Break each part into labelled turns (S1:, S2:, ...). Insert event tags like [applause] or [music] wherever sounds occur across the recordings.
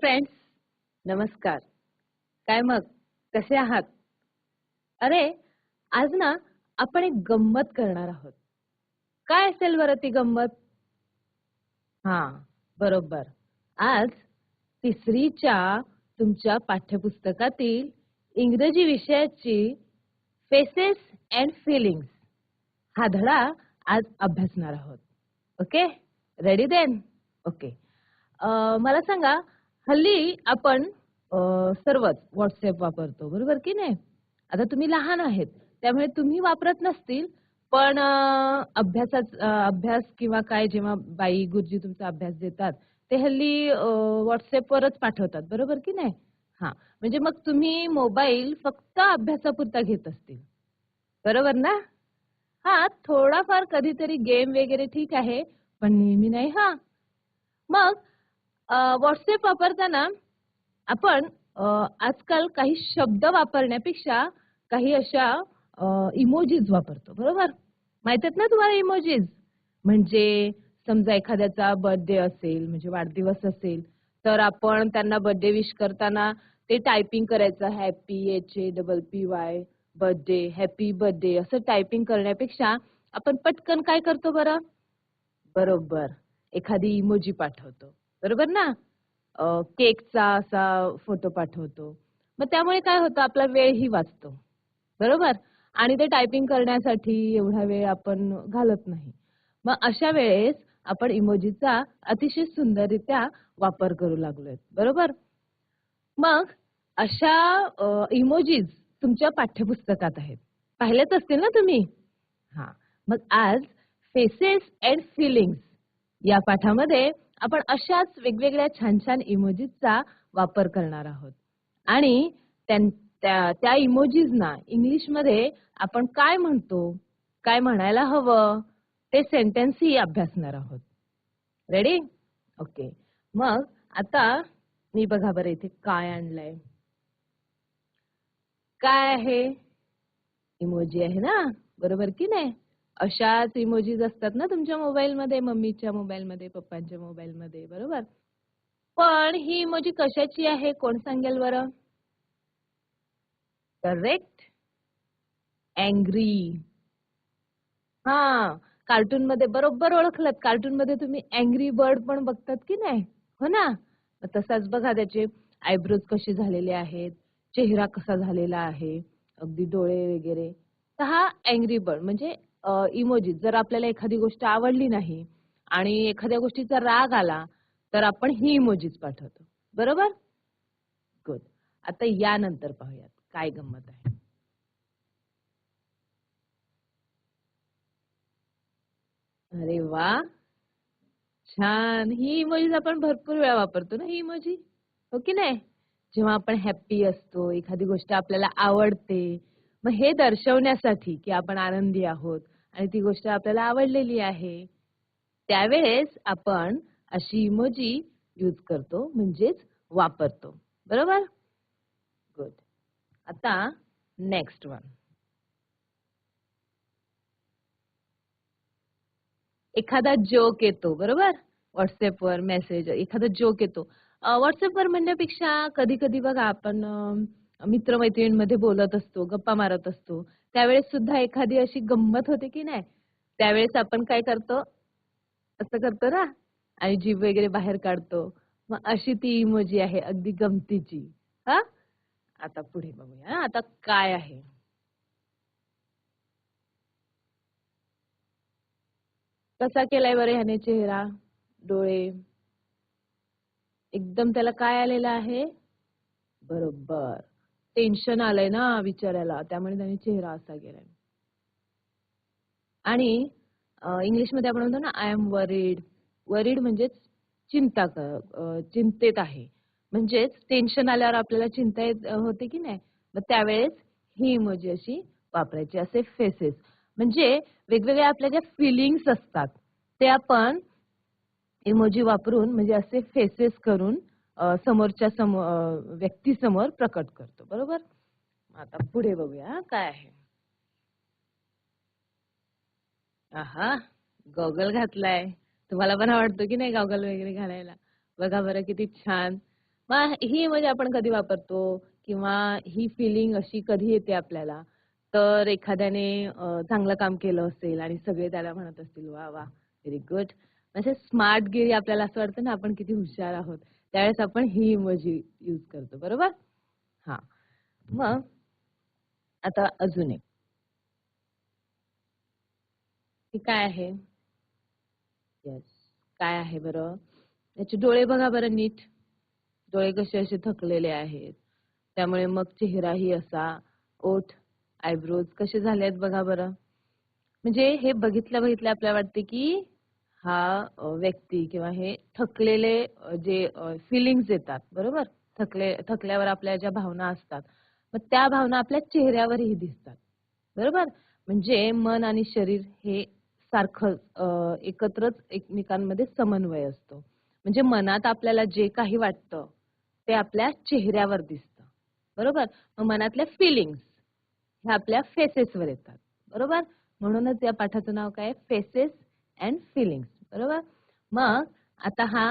S1: Friends नमस्कार. काय मग? कसे आहात? अरे आज ना आपण एक गंमत करणार आहोत. काय असेल बरं ती गंमत? हा बरोबर. आज तिसरीच्या तुमच्या पाठ्यपुस्तकातील इंग्रजी विषयाची फेसेस अँड फिलिंग्स हा धडा आज अभ्यासणार आहोत. ओके? Ready then okay. मला सांगा हल्ली आपण सर्वच व्हॉट्सअप वापरतो बरोबर की नाही? आता तुम्ही लहान आहेत त्यामुळे तुम्ही वापरत नसतील पण अभ्यासाचा अभ्यासाच अभ्यास किंवा काय जेव्हा बाई गुरुजी तुमचा अभ्यास देतात ते हल्ली व्हॉट्सअपवरच पाठवतात बरोबर की नाही? हा म्हणजे मग तुम्ही मोबाईल फक्त अभ्यासापुरता घेत असतील. बरोबर ना? हा थोडाफार कधीतरी गेम वगैरे ठीक आहे पण नेहमी नाही हा. मग व्हॉट्सअप वापरताना आपण आजकाल काही शब्द वापरण्यापेक्षा काही अशा इमोजीज वापरतो बरोबर? माहीत आहेत ना तुम्हाला इमोजीज म्हणजे समजा एखाद्याचा बर्थडे असेल म्हणजे वाढदिवस असेल तर आपण त्यांना बर्थडे विश करताना ते टायपिंग करायचं happy H A double P Y birthday happy birthday असं टायपिंग करण्यापेक्षा आपण पटकन काय करतो बरं? बरोबर. एखादी इमोजी पाठवतो. बरोबर ना? केकचा असा फोटो पाठवतो. मग त्यामुळे काय होतं? आपला वेळही वाचतो. बरोबर? आणि ते टायपिंग करण्यासाठी एवढा वेळ आपण घालत नाही. मग अशा वेळेस आपण इमोजीचा अतिशय सुंदररित्या वापर करू लागलोय बरोबर? मग अशा इमोजीज तुमच्या पाठ्यपुस्तकात आहेत. पाहिलेच असतील ना तुम्ही? हा. मग आज फेसेस अँड फिलिंग्स या पाठामध्ये आपण अशाच वेगवेगळ्या छान छान इमोजीजचा वापर करणार आहोत. आणि त्या त्या इमोजीजना इंग्लिशमध्ये आपण काय म्हणतो काय म्हणायला हवं ते सेंटेन्सही अभ्यासणार आहोत. रेडी ओके मग आता मी बघा बरं इथे काय आणलंय. काय आहे? इमोजी आहे ना? बरोबर की नाही? अशाच इमोजीज असतात ना तुमच्या मोबाईलमध्ये मम्मीच्या मोबाईलमध्ये पप्पांच्या मोबाईलमध्ये बरोबर? पण ही इमोजी कशाची आहे? कोण सांगेल बरं? करेक्ट अँग्री हा कार्टून मध्ये बरोबर ओळखलत. कार्टून मध्ये तुम्ही अँग्री बर्ड पण बघतात की नाही? हो ना? तसाच बघा त्याचे आयब्रोज कसे झालेले आहेत चेहरा कसा झालेला आहे अगदी डोळे वगैरे. तर हा अँग्री बर्ड म्हणजे इमोजीत जर आपल्याला एखादी गोष्ट आवडली नाही आणि एखाद्या गोष्टीचा राग आला तर आपण ही इमोजीज पाठवतो. बरोबर? गुड आता यानंतर पाहूयात. काय गंमत आहे? अरे वा! छान. ही इमोजीज आपण भरपूर वेळा वापरतो ना ही इमोजी हो की नाही? जेव्हा आपण हॅप्पी असतो एखादी गोष्ट आपल्याला आवडते मग हे दर्शवण्यासाठी की आपण आनंदी आहोत आणि ती गोष्ट आपल्याला आवडलेली आहे. त्यावेळेस आपण अशी इमोजी यूज करतो म्हणजेच वापरतो. बरोबर? गुड आता नेक्स्ट वन एखादा जोक येतो बरोबर? व्हॉट्सअपवर मेसेज एखादा जोक येतो. व्हॉट्सअपवर म्हणण्यापेक्षा कधी कधी बघा आपण मित्रमैत्रिणींमध्ये बोलत असतो गप्पा मारत असतो. त्यावेळेस सुद्धा एखादी अशी गंमत होते की नाही? त्यावेळेस आपण काय करतो? असं करतो ना आणि जीभ वगैरे बाहेर काढतो. मग अशी ती इमोजी आहे अगदी गमतीची. हा? आता पुढे बघूया. हा, आता काय आहे? कसा केलाय बरं ह्याने चेहरा डोळे? एकदम त्याला काय आलेलं आहे? बरोबर. टेन्शन आलंय ना विचारायला. त्यामुळे त्याने चेहरा असा गेलाय आणि इंग्लिशमध्ये आपण म्हणतो ना आय एम वरीड वरीड म्हणजेच चिंता चिंतेत आहे. म्हणजेच टेन्शन आल्यावर आपल्याला चिंता येत होते की नाही? मग त्यावेळेस ही इमोजी अशी वापरायची असे फेसेस म्हणजे वेगवेगळ्या आपल्या ज्या फिलिंग्स असतात ते आपण इमोजी वापरून म्हणजे असे फेसेस करून समोरच्या समोर व्यक्तीसमोर प्रकट करतो. बरोबर? आता पुढे बघूया. काय आहे? आहा गॉगल घातलाय. तुम्हाला पण आवडतो की नाही गॉगल वगैरे घालायला? बघा बरं किती छान. मग ही म्हणजे आपण कधी वापरतो? किंवा ही फिलिंग अशी कधी येते आपल्याला? तर एखाद्याने चांगलं काम केलं असेल आणि सगळे त्याला म्हणत असतील वा वा व्हेरी गुड म्हणजे स्मार्टगिरी आपल्याला असं वाटतं ना आपण किती हुशार आहोत. त्यावेळेस आपण ही इमोजी यूज करतो बरोबर? हा. मग आता अजून एक. काय आहे? येस काय आहे बरं? याचे डोळे बघा बरं नीट. डोळे कसे असे थकलेले आहेत. त्यामुळे मग चेहराही असा ओठ आयब्रोज कसे झाले आहेत बघा बरं. म्हणजे हे बघितल्या बघितल्या आपल्याला वाटते की हा व्यक्ती किंवा हे थकलेले जे फिलिंग्स येतात बरोबर? थकले थकल्यावर आपल्या ज्या भावना असतात मग त्या भावना आपल्या चेहऱ्यावरही दिसतात बरोबर? म्हणजे मन आणि शरीर हे सारखं एकत्रच एकमेकांमध्ये समन्वय असतो. म्हणजे मनात आपल्याला जे काही वाटतं ते आपल्या चेहऱ्यावर दिसतं बरोबर? मग मनातल्या फिलिंग्स ह्या आपल्या फेसेसवर येतात बरोबर? म्हणूनच या पाठाचं नाव काय फेसेस अँड फिलिंग्स बरोबर? मग आता हा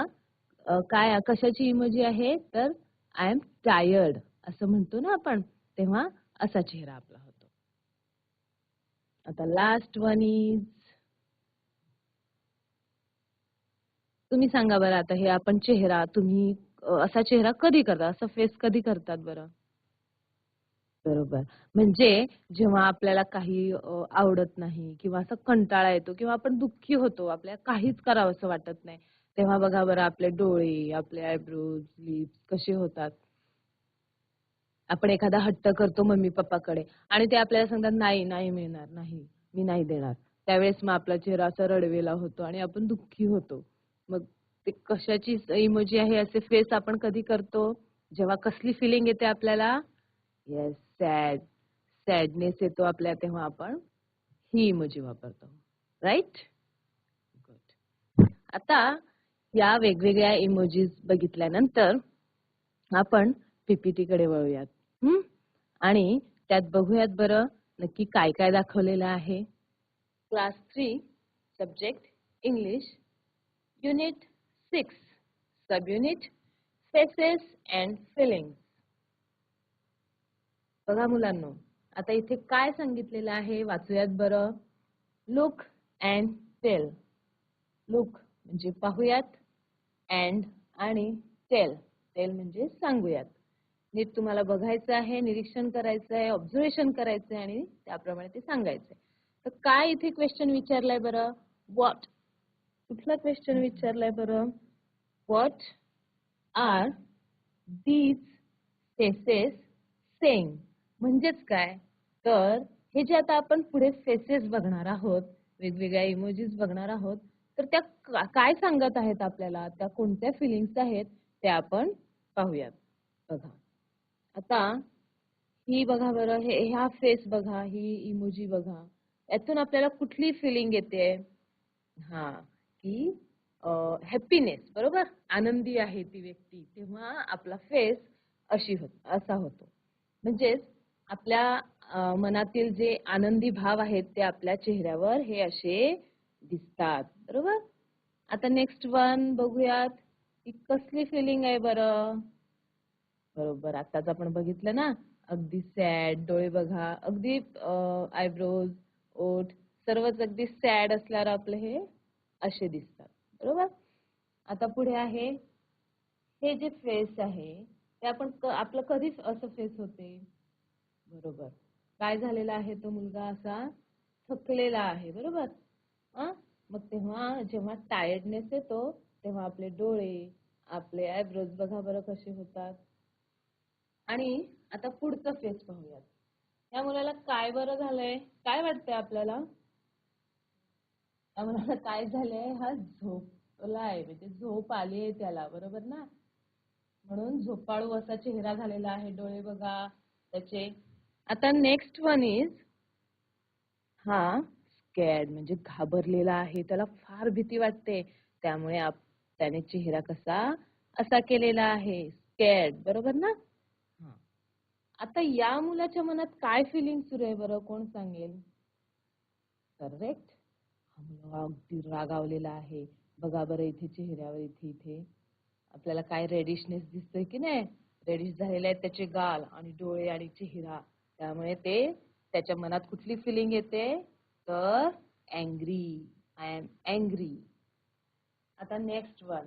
S1: काय कशाची इमोजी आहे? तर आय एम टायर्ड असं म्हणतो ना आपण तेव्हा असा चेहरा आपला होतो. आता लास्ट वन इज तुम्ही सांगा बरं आता हे आपण चेहरा तुम्ही असा चेहरा कधी करता? असा फेस कधी करतात बरं? बरोबर. म्हणजे जेव्हा आपल्याला काही अ, आवडत नाही किंवा असा कंटाळा येतो किंवा आपण दुःखी होतो आपल्याला काहीच करावंसं वाटत नाही तेव्हा बघा बरं आपले डोळे आपले आयब्रोज लिप्स कसे होतात. आपण एखादा हट्ट करतो मम्मी पप्पाकडे आणि ते आपल्याला सांगतात नाही नाही मिळणार नाही मी नाही देणार. त्यावेळेस मग आपला चेहरा असा रडवेला होतो आणि आपण दुःखी होतो. मग ते कशाची इमोजी आहे असे फेस आपण कधी करतो? जेव्हा कसली फिलिंग येते आपल्याला? येस सॅड सॅडनेस येतो आपल्या तेव्हा आपण. ही इमोजी वापरतो. राईट गुड आता या वेगवेगळ्या इमोजीज बघितल्यानंतर आपण पीपीटी कडे वळूयात. आणि त्यात बघूयात बरं नक्की काय काय दाखवलेलं आहे. Class three subject English unit six sub unit faces and feelings बघा मुलांनो आता इथे काय सांगितलेलं आहे वाचूयात बरं. लुक अँड टेल लुक म्हणजे पाहूयात अँड आणि टेल टेल म्हणजे सांगूयात. नीट तुम्हाला बघायचं आहे निरीक्षण करायचं आहे ऑब्झर्वेशन करायचं आहे आणि त्याप्रमाणे ते सांगायचं आहे. तर काय इथे क्वेश्चन विचारलाय बरं? व्हॉट कुठला क्वेश्चन विचारलाय बरं? What are these faces saying म्हणजेच काय? तर हे जे आता आपण पुढे फेसेस बघणार आहोत वेगवेगळ्या इमोजीज बघणार आहोत तर त्या काय सांगत आहेत आपल्याला? त्या कोणत्या फिलिंग्स आहेत? त्या आपण पाहूयात. बघा. आता ही बघा बरं हे ह्या फेस बघा ही इमोजी बघा. यातून आपल्याला कुठली फिलिंग येते? हा की हॅपीनेस बरोबर? आनंदी आहे ती व्यक्ती तेव्हा आपला फेस अशी होत असा होतो. म्हणजेच आपल्या मनातील जे आनंदी भाव आहेत ते आपल्या चेहऱ्यावर हे असे दिसतात. बरोबर? आता नेक्स्ट वन बघूयात. की कसली फिलिंग आहे बरं? बरोबर आताच आपण बघितलं ना? अगदी सॅड डोळे बघा. अगदी आयब्रोज ओठ सर्वच अगदी सॅड असल्यावर आपले हे असे दिसतात. बरोबर? आता पुढे आहे. हे जे फेस आहे ते आपण आपलं कधी असं फेस होते? बरोबर. काय झालेला आहे तो मुलगा असा थकलेला आहे बरोबर? हा मग तेव्हा जेव्हा टायर्डनेस येतो तेव्हा आपले डोळे आपले आयब्रोज बघा बरं कसे होतात. आणि आता पुढचं फेस पाहूयात. या मुलाला काय बरं झालंय? काय वाटतंय आपल्याला? त्या मुलाला काय झालंय? हा झोपलाय म्हणजे झोप आली आहे त्याला बरोबर ना? म्हणून झोपाळू असा चेहरा झालेला आहे डोळे बघा त्याचे आता नेक्स्ट वन इज हा स्कॅड म्हणजे घाबरलेला आहे. त्याला फार भीती वाटते. त्यामुळे आप- त्याने चेहरा कसा असा केलेला आहे. स्कॅड बरोबर ना? हा. आता या मुलाच्या मनात काय फिलिंग सुरू आहे बरं? कोण सांगेल? करेक्ट हा मुलगा अगदी रागावलेला आहे. बघा बरं इथे चेहऱ्यावर इथे इथे. आपल्याला काय रेडिशनेस दिसतोय की नाही? रेडिश झालेले आहेत त्याचे गाल आणि डोळे आणि चेहरा. त्यामुळे ते त्याच्या मनात कुठली फिलिंग येते? तर अँग्री आय एम अँग्री आता नेक्स्ट वन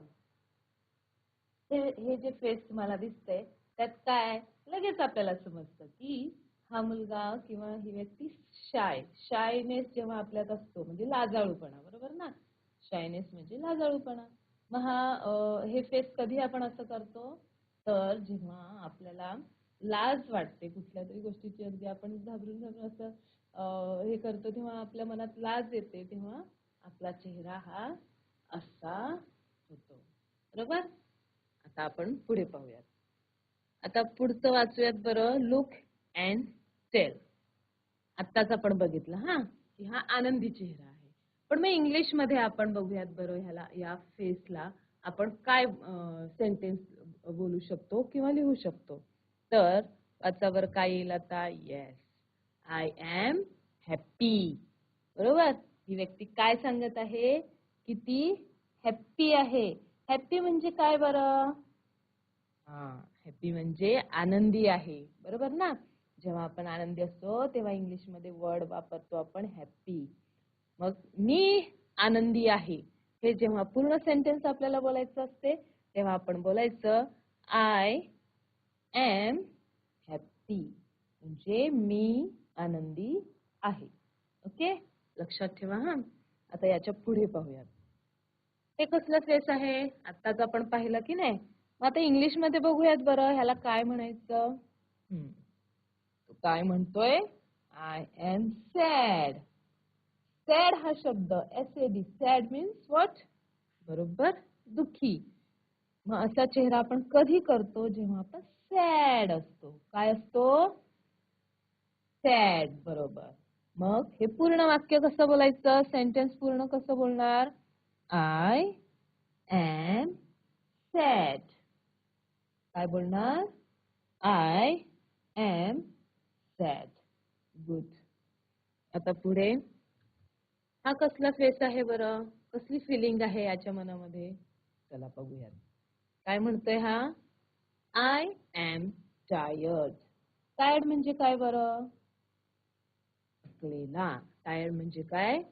S1: हे जे फेस तुम्हाला दिसतंय त्यात काय लगेच आपल्याला समजतं की हा मुलगा किंवा ही व्यक्ती शाय शायनेस जेव्हा आपल्यात असतो म्हणजे लाजाळूपणा बरोबर ना? शायनेस म्हणजे लाजाळूपणा. मग हा हे फेस कधी आपण असं करतो? तर जेव्हा आपल्याला लाज वाटते कुठल्या तरी गोष्टीची. अगदी आपण घाबरून घाबरून असं हे करतो तेव्हा आपल्या मनात लाज येते तेव्हा आपला चेहरा हा असा होतो. बरोबर? आता आपण पुढे पाहूयात. आता पुढचं वाचूयात बरं लुक अँड टेल आत्ताच आपण बघितलं हा? की हा आनंदी चेहरा आहे. पण मग इंग्लिशमध्ये आपण बघूयात बरं ह्याला या फेसला आपण काय सेंटेन्स बोलू शकतो किंवा लिहू शकतो? तर वाचावर काय येईल आता? येस आय एम हॅप्पी बरोबर? ही व्यक्ती काय सांगत आहे? की ती हॅप्पी आहे. हॅप्पी म्हणजे काय बरं? हा म्हणजे आनंदी आहे. बरोबर ना? जेव्हा आपण आनंदी असतो तेव्हा इंग्लिशमध्ये वर्ड वापरतो आपण हॅप्पी मग मी आनंदी आहे. हे जेव्हा पूर्ण सेंटेन्स आपल्याला बोलायचं असते तेव्हा आपण बोलायचं आय एम हॅप्पी म्हणजे मी आनंदी आहे. ओके लक्षात ठेवा हा. आता याच्यापुढे पाहूयात. हे कसलं फेस आहे? आत्ताच आपण पाहिलं की नाही? मग आता इंग्लिशमध्ये बघूयात बरं ह्याला काय म्हणायचं? हम्म. तो काय म्हणतोय? आय एम सॅड सॅड हा शब्द. S A D sad means what बरोबर? दुःखी. मग असा चेहरा आपण कधी करतो जेव्हा आपण सॅड असतो. काय असतो? सॅड बरोबर. मग हे पूर्ण वाक्य कसं बोलायचं? सेंटेन्स पूर्ण कसं बोलणार? I am sad. काय बोलणार? I am sad. गुड. आता पुढे. हा कसला फेस आहे बरं? कसली फिलिंग आहे याच्या मनामध्ये? चला बघूयात. काय म्हणतोय हा? आय एम टायर्ड टायर्ड म्हणजे काय बरं? थकलेला. टायर्ड म्हणजे काय?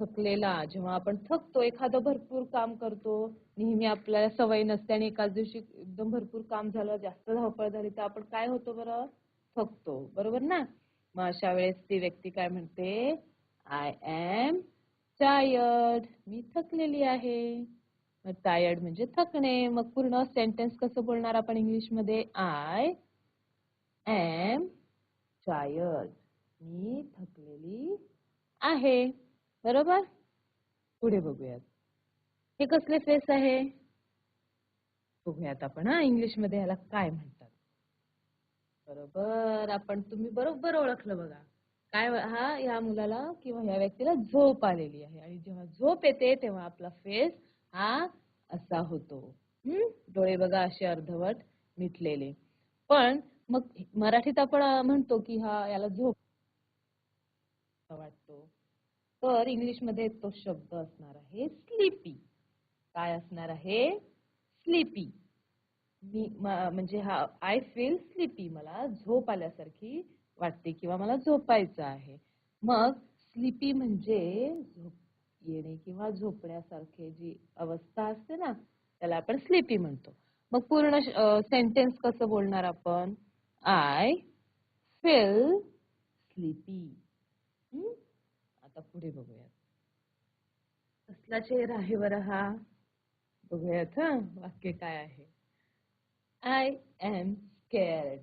S1: थकलेला. जेव्हा आपण थकतो एखादं भरपूर काम करतो नेहमी आपल्याला सवय नसते आणि एकाच दिवशी एकदम भरपूर काम झालं जास्त धावपळ झाली तर आपण काय होतो बरं? थकतो. बरोबर ना? मग अशा वेळेस ती व्यक्ती काय म्हणते? आय एम टायर्ड मी थकलेली आहे. मग टायर्ड म्हणजे थकणे. मग पूर्ण सेंटेन्स कसं बोलणार आपण इंग्लिशमध्ये आय एम टायर्ड मी थकलेली आहे. बरोबर? पुढे बघूयात. हे कसले फेस आहे? बघूयात आपण हा इंग्लिशमध्ये याला काय म्हणतात. बरोबर? आपण तुम्ही बरोबर ओळखलं बघा. काय हा या मुलाला किंवा या व्यक्तीला झोप आलेली आहे. आणि जेव्हा झोप येते तेव्हा आपला फेस हा असा होतो. हम्म? डोळे बघा असे अर्धवट मिटलेले पण मग मराठीत आपण म्हणतो की हा याला झोप वाटतो. तर इंग्लिशमध्ये तो शब्द असणार आहे स्लीपी. काय असणार आहे? स्लीपी. मी म्हणजे हा आय फील स्लीपी मला झोप आल्यासारखी वाटते किंवा मला झोपायचं आहे. मग स्लीपी म्हणजे झोप येणे किंवा झोपण्यासारखे जी अवस्था असते ना त्याला आपण स्लीपी म्हणतो. मग पूर्ण सेंटेन्स कसं बोलणार आपण? आय फील स्लीपी आता पुढे बघूयात. कसला चेहरा आहे बरं हा? बघूयात हा? वाक्य काय आहे? आय एम स्केअर्ड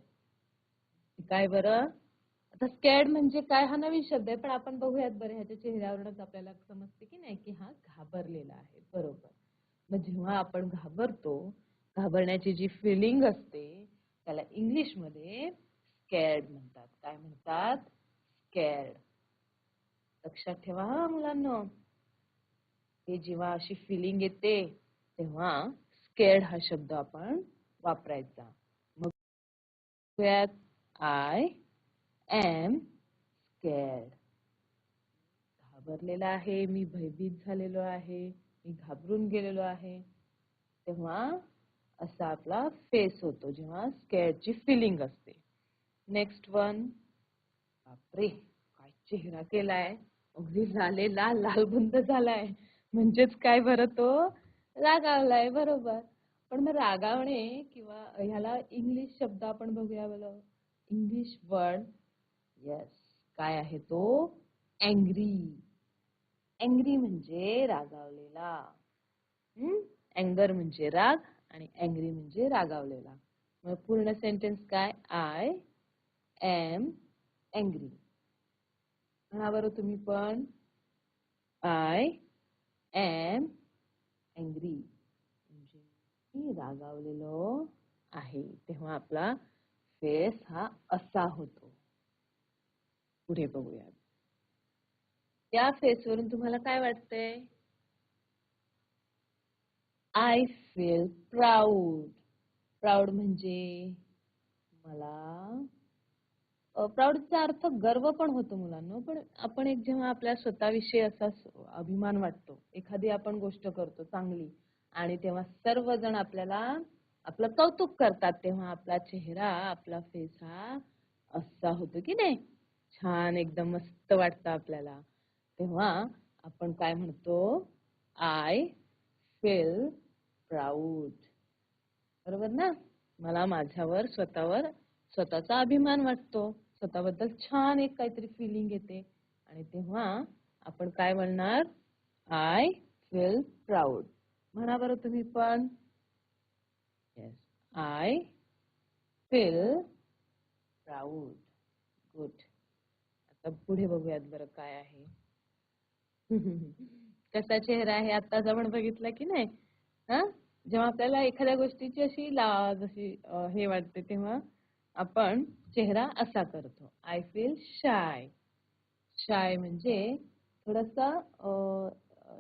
S1: काय बरं? आता स्कॅड म्हणजे काय हा नवीन शब्द आहे पण आपण बघूयात बरं ह्याच्या चेहऱ्यावरूनच आपल्याला समजते की नाही की हा घाबरलेला आहे. बरोबर. मग जेव्हा आपण घाबरतो घाबरण्याची जी फिलिंग असते त्याला इंग्लिशमध्ये स्कॅड म्हणतात. काय म्हणतात? स्कॅड. लक्षात ठेवा हा मुलांना. हे जेव्हा अशी फिलिंग येते तेव्हा स्केर्ड हा शब्द आपण वापरायचा. मग आय एम स्केर्ड घाबरलेला आहे मी भयभीत झालेलो आहे मी घाबरून गेलेलो आहे. तेव्हा असा आपला फेस होतो जेव्हा स्केअरची फिलिंग असते. नेक्स्ट वन बापरे काय चेहरा केलाय. अगदी लाले लाल झालाय. म्हणजेच काय बरं तो? रागावलाय बरोबर. पण मग रागावणे किंवा ह्याला इंग्लिश शब्द आपण बघूया बरं इंग्लिश वर्ड येस काय आहे तो? अँग्री अँग्री म्हणजे रागावलेला. अँगर म्हणजे राग आणि अँग्री म्हणजे रागावलेला. मग पूर्ण सेंटेन्स काय? आय एम अँग्री म्हणा बरं तुम्ही पण. आय एम अँग्री म्हणजे मी रागावलेलो आहे. तेव्हा आपला फेस हा असा होतो. पुढे बघूया. या फेसवरून तुम्हाला काय वाटतंय? आय फील प्राऊड प्राऊड म्हणजे मला प्राऊडचा अर्थ गर्व पण होतो मुलांना पण आपण एक जेव्हा आपल्या स्वतःविषयी असा अभिमान वाटतो एखादी आपण गोष्ट करतो चांगली आणि तेव्हा सर्वजण आपल्याला आपलं कौतुक करतात तेव्हा आपला चेहरा आपला फेस हा असा होतो की नाही? छान एकदम मस्त वाटतं आपल्याला. तेव्हा आपण काय म्हणतो? आय फील प्राऊड बरोबर ना? मला माझ्यावर स्वतःवर स्वतःचा अभिमान वाटतो. स्वतःबद्दल छान एक काहीतरी फिलिंग येते. आणि तेव्हा आपण काय म्हणणार? आय फील प्राऊड म्हणा बरं तुम्ही पण. Yes I feel proud good आता पुढे बघूयात बरं काय आहे. [laughs] कसा चेहरा आहे आत्ताच आपण बघितला की नाही? हा? जेव्हा आपल्याला एखाद्या गोष्टीची अशी ला जशी हे वाटते तेव्हा आपण चेहरा असा करतो. आय फील शाय शाय म्हणजे थोडासा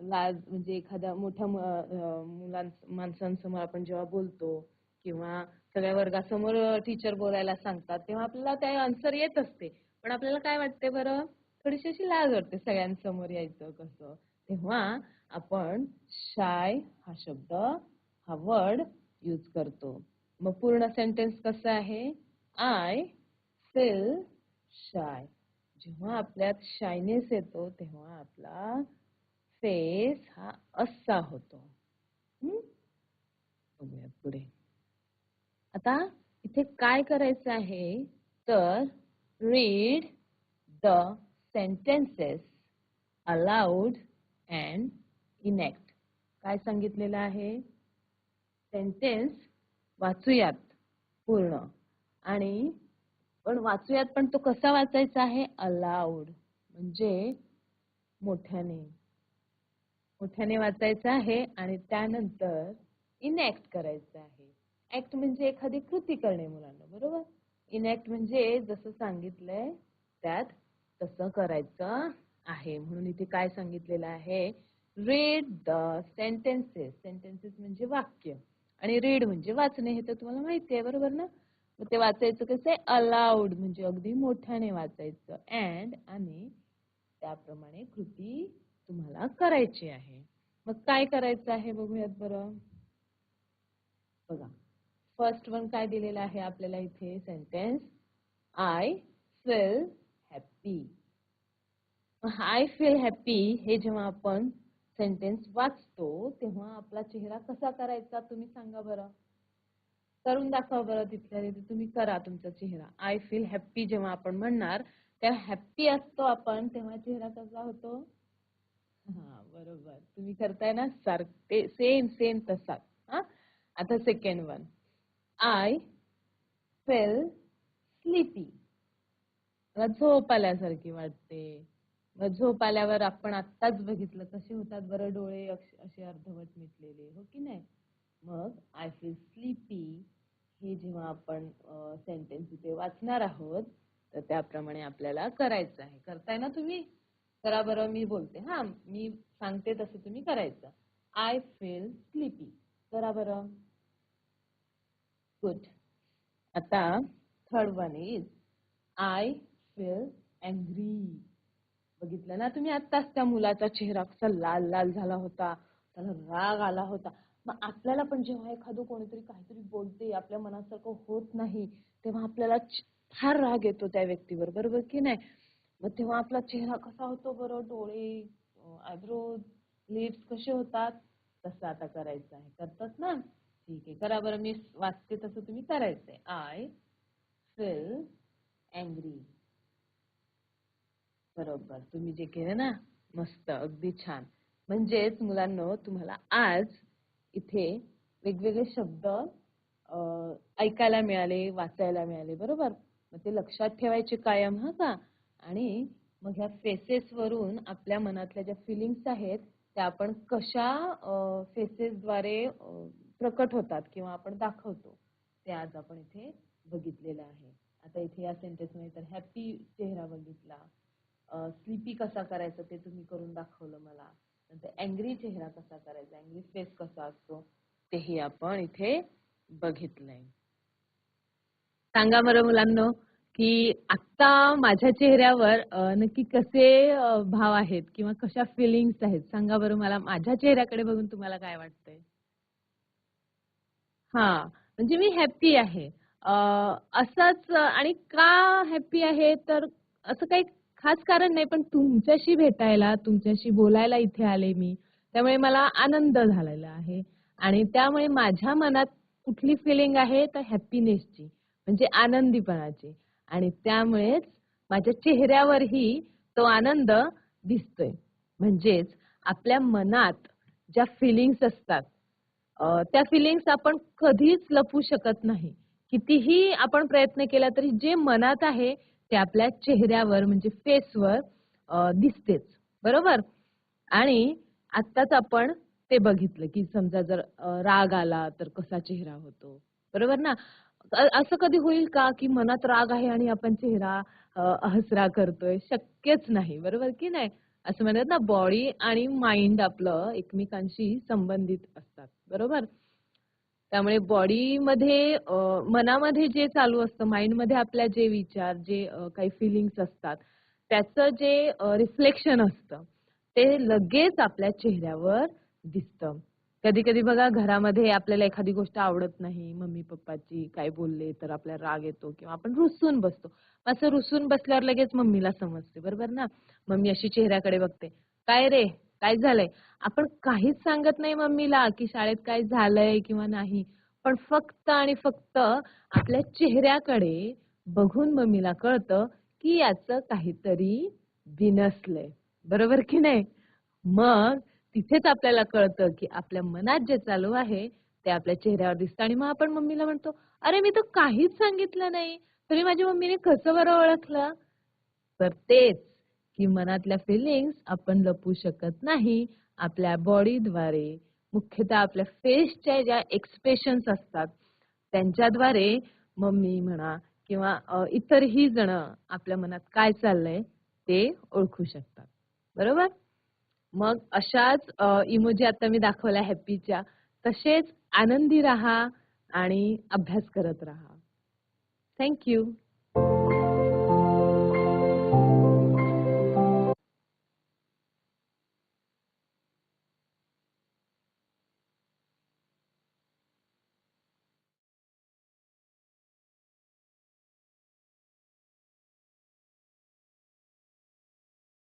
S1: लाज म्हणजे एखाद्या मोठ्या मुलां माणसांसमोर आपण जेव्हा बोलतो किंवा सगळ्या वर्गासमोर टीचर बोलायला सांगतात तेव्हा आपल्याला त्या आन्सर येत असते. पण आपल्याला काय वाटते बरं? थोडीशी अशी लाज वाटते सगळ्यांसमोर यायचं कसं. तेव्हा आपण शाय हा शब्द हा वर्ड यूज करतो. मग पूर्ण सेंटेन्स कसं आहे? आय फील शाय जेव्हा आपल्यात शायनेस येतो तेव्हा आपला फेस हा असा होतो. बघूया पुढे. आता इथे काय करायचं आहे? तर read the sentences aloud and enact काय सांगितलेलं आहे? सेंटेन्स वाचूयात पूर्ण. आणि पण वाचूयात पण तो कसा वाचायचा आहे? अलाउड म्हणजे मोठ्याने. मोठ्याने वाचायचं आहे आणि त्यानंतर इनॅक्ट करायचं आहे. ऍक्ट म्हणजे एखादी कृती करणे मुलांना बरोबर? इनॅक्ट म्हणजे जसं सांगितलंय त्यात तसं करायचं आहे. म्हणून इथे काय सांगितलेलं आहे? रीड द सेंटेन्सेस सेंटेन्सेस म्हणजे वाक्य. आणि रीड म्हणजे वाचणे हे तर तुम्हाला माहिती आहे बरोबर ना? मग ते वाचायचं कसं अलाउड म्हणजे अगदी मोठ्याने वाचायचं. अँड आणि त्याप्रमाणे कृती तुम्हाला करायची आहे. मग काय करायचं आहे बघूयात बरं. बघा. फर्स्ट वन काय दिलेलं आहे आपल्याला इथे? Sentence I feel happy I feel happy हे जेव्हा आपण सेंटेन्स वाचतो तेव्हा आपला चेहरा कसा करायचा तुम्ही सांगा बरं. करून दाखवा बरं तिथल्या तिथे. तुम्ही करा तुमचा चेहरा. आय फील हॅप्पी जेव्हा आपण म्हणणार तेव्हा हॅप्पी असतो आपण तेव्हा चेहरा कसा होतो? हा बरोबर. तुम्ही करताय ना सारखे सेम सेम तसाच. हा? आता second one I feel sleepy मला झोप आल्यासारखी वाटते. मग झोप आल्यावर आपण आत्ताच बघितलं कसे होतात बरं डोळे असे अर्धवट मिटलेले हो की नाही? मग आय फील स्लीपी हे जेव्हा आपण सेंटेन्स इथे वाचणार आहोत तर त्याप्रमाणे आपल्याला करायचं आहे. करताय ना तुम्ही? करा बरं मी बोलते. हा मी सांगते तसं तुम्ही करायचं. आय फील स्लीपी करा बरं. गुड आता third one is I feel angry बघितलं ना तुम्ही? आत्ताच त्या मुलाचा चेहरा कसा लाल लाल झाला होता. त्याला राग आला होता. मग आपल्याला पण जेव्हा एखादं कोणीतरी काहीतरी बोलते आपल्या मनासारखं होत नाही तेव्हा आपल्याला फार राग येतो त्या व्यक्तीवर. बरोबर की नाही? मग तेव्हा आपला चेहरा कसा होतो बरं? डोळे आयब्रो लिप्स कसे होतात? तसं आता करायचं आहे. करतात ना? ठीक आहे. करा बरं मी वाचते तसं तुम्ही करायचंय. आय फील अँग्री बरोबर तुम्ही जे केलं ना मस्त अगदी छान. म्हणजेच मुलांनो तुम्हाला आज इथे वेगवेगळे शब्द ऐकायला मिळाले वाचायला मिळाले बरोबर? मग ते लक्षात ठेवायचे कायम हा का? आणि मग ह्या फेसेस वरून आपल्या मनातल्या ज्या फिलिंग्स आहेत त्या आपण कशा फेसेस द्वारे प्रकट होतात किंवा आपण दाखवतो. ते आज आपण इथे बघितलेलं आहे. आता इथे या सेंटेन्समध्ये तर हॅपी चेहरा बघितला. स्लीपी कसा करायचा ते तुम्ही करून दाखवलं मला. नंतर अँग्री चेहरा कसा करायचा अँग्री फेस कसा असतो तेही आपण इथे बघितलंय. सांगा बरं मुलांनो की आता माझ्या चेहऱ्यावर नक्की कसे भाव आहेत किंवा कशा फिलिंग्स आहेत? सांगा बरं मला माझ्या चेहऱ्याकडे बघून तुम्हाला काय वाटतंय? हा म्हणजे मी हॅप्पी आहे. अं, असंच आणि का हॅप्पी आहे? तर असं काही खास कारण नाही पण तुमच्याशी भेटायला तुमच्याशी बोलायला इथे आले मी त्यामुळे मला आनंद झालेला आहे. आणि त्यामुळे माझ्या मनात कुठली फिलिंग आहे? तर हॅपीनेसची म्हणजे आनंदीपणाची. आणि त्यामुळेच माझ्या चेहऱ्यावरही तो आनंद दिसतोय. म्हणजेच आपल्या मनात ज्या फिलिंग्स असतात त्या फिलिंग्स आपण कधीच लपवू शकत नाही. कितीही आपण प्रयत्न केला तरी जे मनात आहे ते आपल्या चेहऱ्यावर म्हणजे फेसवर दिसतेच. बरोबर? आणि आत्ताच आपण ते बघितलं की समजा जर राग आला तर कसा चेहरा होतो. बरोबर ना? असं कधी होईल का की मनात राग आहे आणि आपण चेहरा हसरा करतोय? शक्यच नाही. बरोबर की नाही? असं म्हणतात ना बॉडी आणि माइंड आपलं एकमेकांशी संबंधित असतात. बरोबर? त्यामुळे बॉडीमध्ये मनामध्ये जे चालू असतं माइंडमध्ये आपल्या जे विचार जे काही फिलिंग्स असतात त्याचं जे रिफ्लेक्शन असतं ते लगेच आपल्या चेहऱ्यावर दिसतं. कधी कधी बघा घरामध्ये आपल्याला एखादी गोष्ट आवडत नाही मम्मी पप्पाची काय बोलले तर आपल्याला राग येतो किंवा आपण रुसून बसतो. असं रुसून बसल्यावर लगेच मम्मीला समजते बरोबर ना? मम्मी अशी चेहऱ्याकडे बघते. काय रे? काय झालंय? आपण काहीच सांगत नाही मम्मीला की शाळेत काय झालंय किंवा नाही. पण फक्त आणि फक्त आपल्या चेहऱ्याकडे बघून मम्मीला कळतं की याचं काहीतरी बिनसलंय. बरोबर की नाही? मग तिथेच आपल्याला कळतं की आपल्या मनात जे चालू आहे ते आपल्या चेहऱ्यावर दिसतं आणि मग आपण मम्मीला म्हणतो अरे मी तर काहीच सांगितलं नाही. तरी माझ्या मम्मीने कसं बरं ओळखलं? तर तेच की मनातल्या फिलिंग्स आपण लपवू शकत नाही आपल्या बॉडीद्वारे मुख्यतः आपल्या फेसच्या ज्या एक्सप्रेशन्स असतात त्यांच्याद्वारे मम्मी म्हणा किंवा इतरही जण आपल्या मनात काय चाललंय ते ओळखू शकतात. बरोबर? मग अशाच इमोजी आता मी दाखवल्या हॅपीच्या तसेच आनंदी राहा आणि अभ्यास करत राहा. थँक्यू